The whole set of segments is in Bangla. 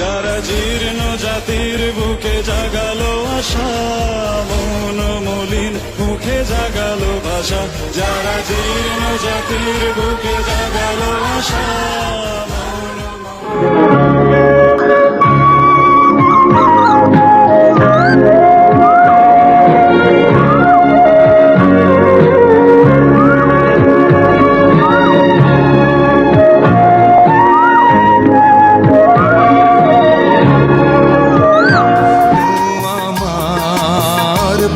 যারা জীর্ণ জাতির বুকে জাগালো আশা, মন মলিন মুখে জাগালো ভাষা। যারা জীর্ণ জাতির বুকে জাগালো আশা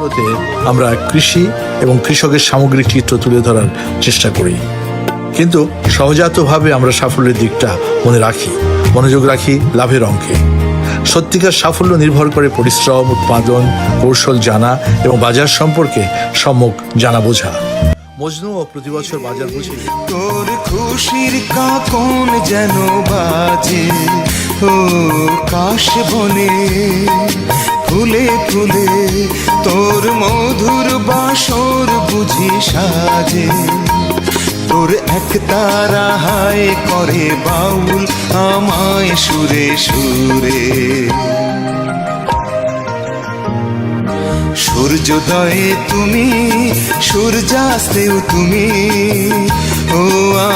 ভিডিওতে আমরা কৃষি এবং কৃষকের সামগ্রিক চিত্র তুলে ধরার চেষ্টা করি। কিন্তু সহজাতভাবে আমরা সাফল্যের দিকটা মনে রাখি, মনোযোগ রাখি লাভের অঙ্কে। সত্যিকার সাফল্য নির্ভর করে পরিশ্রম, উৎপাদন, কৌশল জানা এবং বাজার সম্পর্কে সম্যক জানা বোঝা। মজনু ও প্রতি বছর বাজার বুঝে। তোর খুশির কাকন যেন বাজে, ও কাশ বনে, ফুলে ফুলে মধুর বাসর বুঝি সাজে। তোর এক তারা হায় করে বাউল আমায় সুরে সুরে। সূর্যোদয়ে তুমি, সূর্যাস্তেও তুমি, ও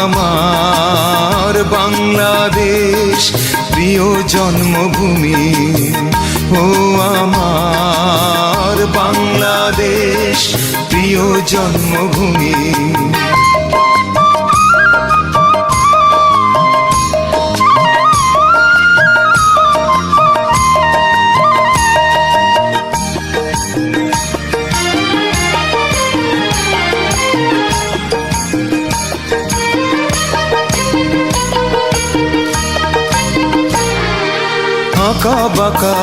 আমার বাংলাদেশ প্রিয় জন্মভূমি, ও আমার প্রিয় জন্মভূমি। আঁকা বাঁকা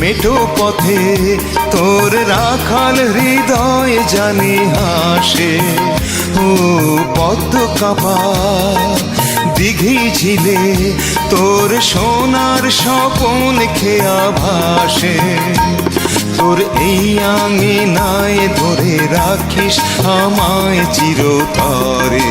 মেটো পথে, তোর রাখাল হৃদয় জানি হাসে। ও পদ্ম কাপা, দিঘি ঝিলে, তোর সোনার স্বপন খেয়া ভাসে। তোর এই আঙিনায় ধরে রাখিস আমায় চিরতরে।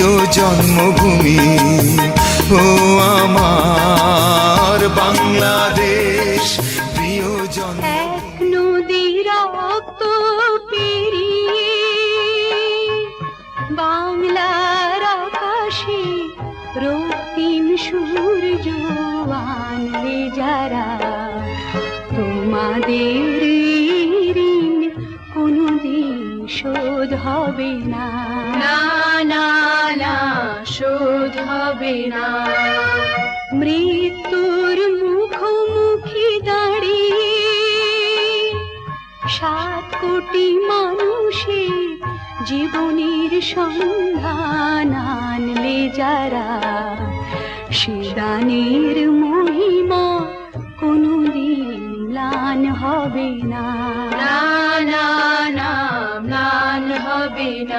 প্রিয় জন্মভূমি। ও আমার বাংলাদেশ প্রিয় জন্ম এক নদী রক্ত বাংলার আকাশে রক্তিম সূর্য আনলে যারা তোমাদের ঋণ কোনদিন শোধ হবে না। শোধ হবে না। মৃত্যুর মুখোমুখি দাঁড়িয়ে সাত কোটি মানুষের জীবনের সন্ধান আনলে যারা, সে দানের মহিমা কোনদিন ম্লান হবে না। না না হবে না।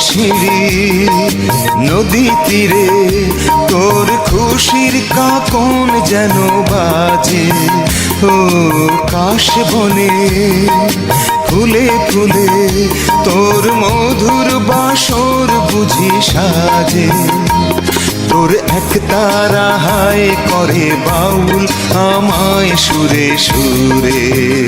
সিঁড়ি নদী তীরে, তোর খুশির কাকন যেন বাজে। ও কাশ বনে, ফুলে ফুলে তোর মধুর বাসর বুঝি সাজে। তোর এক তারা হায় করে বাউল আমায় সুরে সুরে।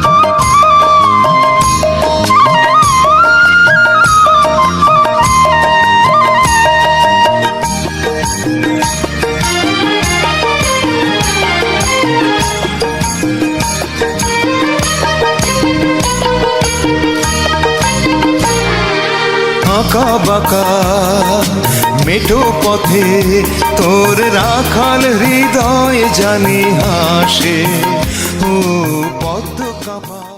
আঁকা বাঁকা মেঠো পথে তোর রাখাল হৃদয় জানি হাসে ও পদ্ম কাপা।